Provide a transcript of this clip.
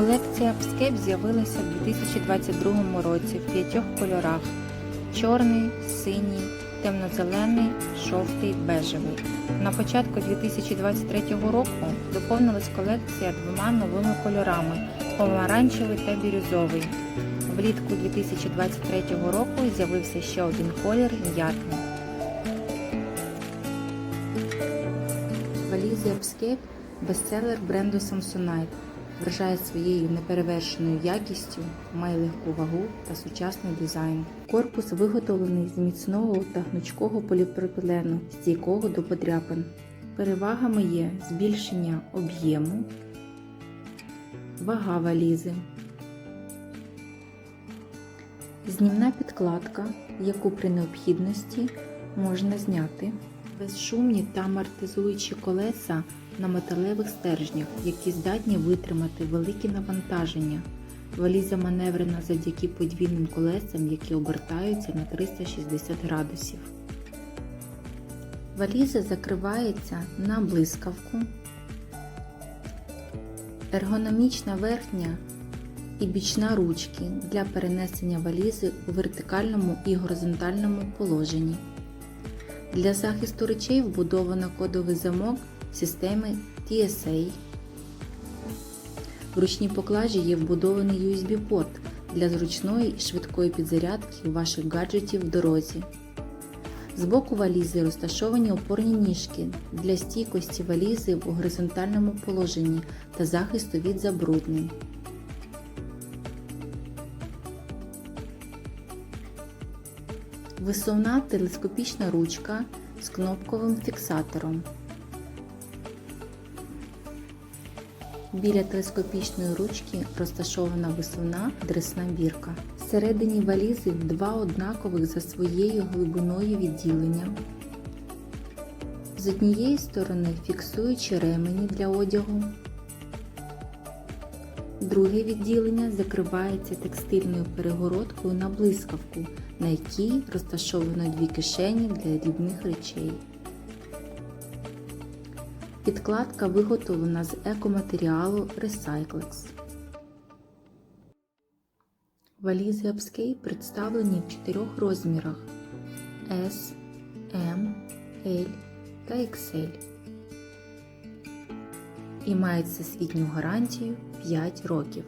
Колекція Upscape з'явилася в 2022 році в п'ятьох кольорах: чорний, синій, темно-зелений, жовтий, бежевий. На початку 2023 року доповнилась колекція двома новими кольорами помаранчевий та бірюзовий. Влітку 2023 року з'явився ще один колір м'ятний. Валізи Upscape – бестселер бренду Samsonite. Вражає своєю неперевершеною якістю, має легку вагу та сучасний дизайн. Корпус виготовлений з міцного та гнучкого поліпропилену, стійкого до подряпин. Перевагами є збільшення об'єму, вага валізи, знімна підкладка, яку при необхідності можна зняти, безшумні та амортизуючі колеса на металевих стержнях, які здатні витримати великі навантаження. Валіза маневрена завдяки подвійним колесам, які обертаються на 360 градусів. Валіза закривається на блискавку. Ергономічна верхня і бічна ручки для перенесення валізи у вертикальному і горизонтальному положенні. Для захисту речей вбудовано кодовий замок системи TSA. В ручній поклажі є вбудований USB-порт для зручної і швидкої підзарядки ваших гаджетів в дорозі. Збоку валізи розташовані опорні ніжки для стійкості валізи в горизонтальному положенні та захисту від забруднень. Висувна телескопічна ручка з кнопковим фіксатором. Біля телескопічної ручки розташована висувна дресна бірка. Всередині валізи два однакових за своєю глибиною відділення. З однієї сторони фіксуючі ремені для одягу. Друге відділення закривається текстильною перегородкою на блискавку, на якій розташовано дві кишені для дрібних речей. Підкладка виготовлена з екоматеріалу Recyclex. Валізи Upscape представлені в чотирьох розмірах S, M, L та XL і мають всесвітню гарантію 5 років.